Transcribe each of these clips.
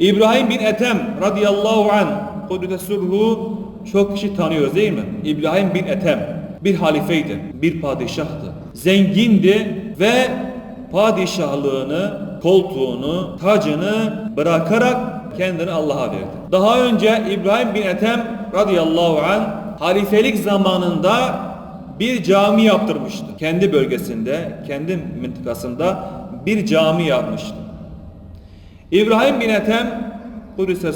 İbrahim bin Ethem radıyallahu an Kudüs'ü çok kişi tanıyoruz değil mi? İbrahim bin Ethem bir halifeydi, bir padişahtı. Zengindi ve padişahlığını, koltuğunu, tacını bırakarak kendini Allah'a verdi. Daha önce İbrahim bin Ethem radıyallahu an halifelik zamanında bir cami yaptırmıştı. Kendi bölgesinde, kendi mıntıkasında bir cami yapmıştı. İbrahim bin Ethem Kudüs'e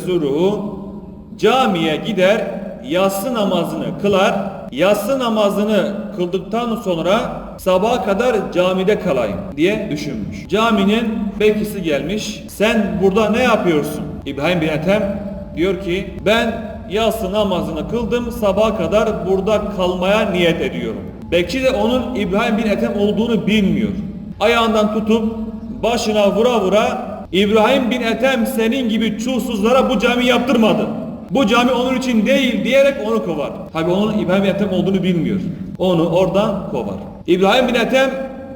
camiye gider yatsı namazını kılar yatsı namazını kıldıktan sonra sabaha kadar camide kalayım diye düşünmüş. Caminin bekisi gelmiş sen burada ne yapıyorsun? İbrahim bin Ethem diyor ki ben yatsı namazını kıldım sabaha kadar burada kalmaya niyet ediyorum. Bekçi de onun İbrahim bin Ethem olduğunu bilmiyor. Ayağından tutup başına vura vura İbrahim bin Ethem senin gibi çulsuzlara bu cami yaptırmadı. Bu cami onun için değil diyerek onu kovar. Tabi onun İbrahim bin Ethem olduğunu bilmiyor. Onu oradan kovar. İbrahim bin Ethem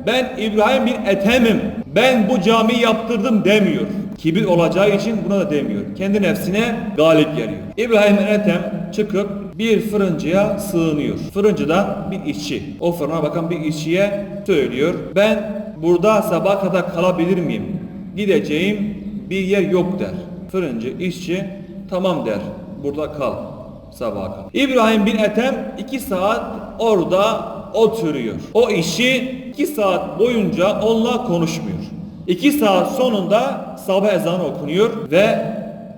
ben İbrahim bin Ethem'im. Ben bu camiyi yaptırdım demiyor. Kibir olacağı için buna da demiyor. Kendi nefsine galip geliyor. İbrahim bin Ethem çıkıp bir fırıncıya sığınıyor. Fırıncı da bir işçi. O fırına bakan bir işçiye söylüyor. Ben burada sabah kadar kalabilir miyim? Gideceğim bir yer yok der. Fırıncı, işçi tamam der. Burada kal. Sabaha kal. İbrahim bin Ethem iki saat orada oturuyor. O işçi iki saat boyunca onunla konuşmuyor. İki saat sonunda sabah ezanı okunuyor ve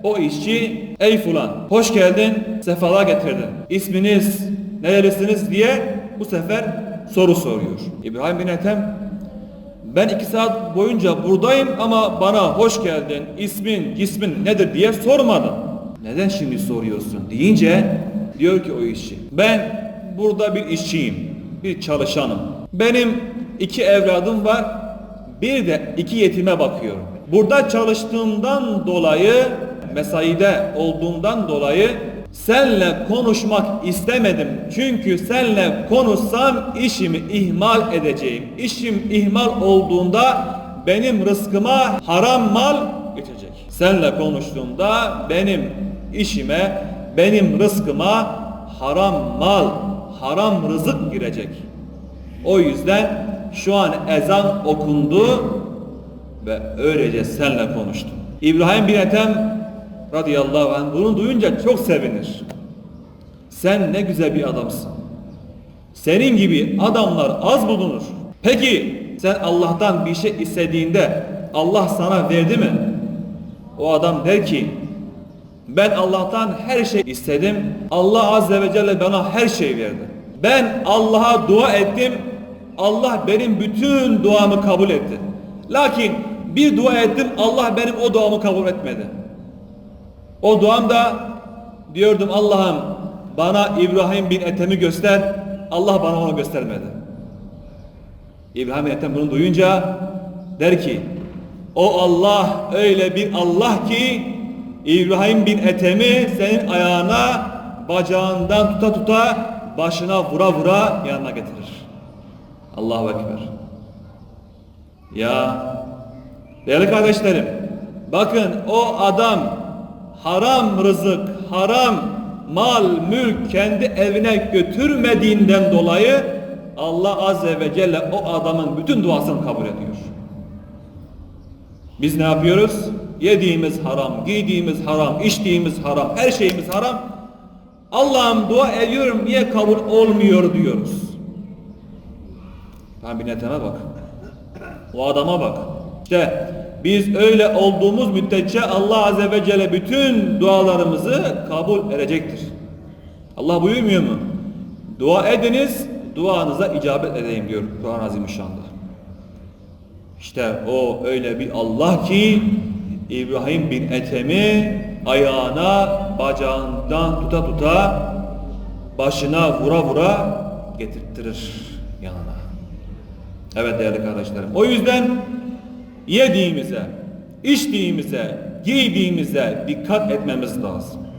o işçi ey fulan hoş geldin sefalar getirdin. İsminiz nerelisiniz diye bu sefer soru soruyor. İbrahim bin Ethem ben iki saat boyunca buradayım ama bana hoş geldin, ismin, cismin nedir diye sormadın. Neden şimdi soruyorsun deyince diyor ki o işçi. Ben burada bir işçiyim, bir çalışanım. Benim iki evladım var, bir de iki yetime bakıyorum. Burada çalıştığımdan dolayı, mesaide olduğumdan dolayı senle konuşmak istemedim. Çünkü senle konuşsam işimi ihmal edeceğim. İşim ihmal olduğunda benim rızkıma haram mal geçecek. Senle konuştuğumda benim işime, benim rızkıma haram mal, haram rızık girecek. O yüzden şu an ezan okundu ve öylece senle konuştum. İbrahim bin Ethem radıyallahu anh bunu duyunca çok sevinir. Sen ne güzel bir adamsın. Senin gibi adamlar az bulunur. Peki sen Allah'tan bir şey istediğinde Allah sana verdi mi? O adam der ki ben Allah'tan her şey istedim. Allah azze ve celle bana her şey verdi. Ben Allah'a dua ettim. Allah benim bütün duamı kabul etti. Lakin bir dua ettim Allah benim o duamı kabul etmedi. O duamda diyordum Allah'ım bana İbrahim bin Ethem'i göster. Allah bana onu göstermedi. İbrahim bin Ethem bunu duyunca der ki o Allah öyle bir Allah ki İbrahim bin Ethem'i senin ayağına bacağından tuta tuta başına vura vura yanına getirir. Allahu Ekber. Ya değerli kardeşlerim bakın o adam haram rızık, haram mal, mülk kendi evine götürmediğinden dolayı Allah Azze ve Celle o adamın bütün duasını kabul ediyor. Biz ne yapıyoruz? Yediğimiz haram, giydiğimiz haram, içtiğimiz haram, her şeyimiz haram. Allah'ım dua ediyorum niye kabul olmuyor diyoruz. Ben bir neteme bak. O adama bak. İşte biz öyle olduğumuz müddetçe Allah Azze ve Celle bütün dualarımızı kabul edecektir. Allah buyurmuyor mu? Dua ediniz, duanıza icabet edeyim diyor Kur'an-ı Azimüşşan'da. İşte o öyle bir Allah ki İbrahim bin Ethem'i ayağına, bacağından tuta tuta başına vura vura getirttirir yanına. Evet değerli kardeşlerim. O yüzden yediğimize, içtiğimize, giydiğimize dikkat etmemiz lazım.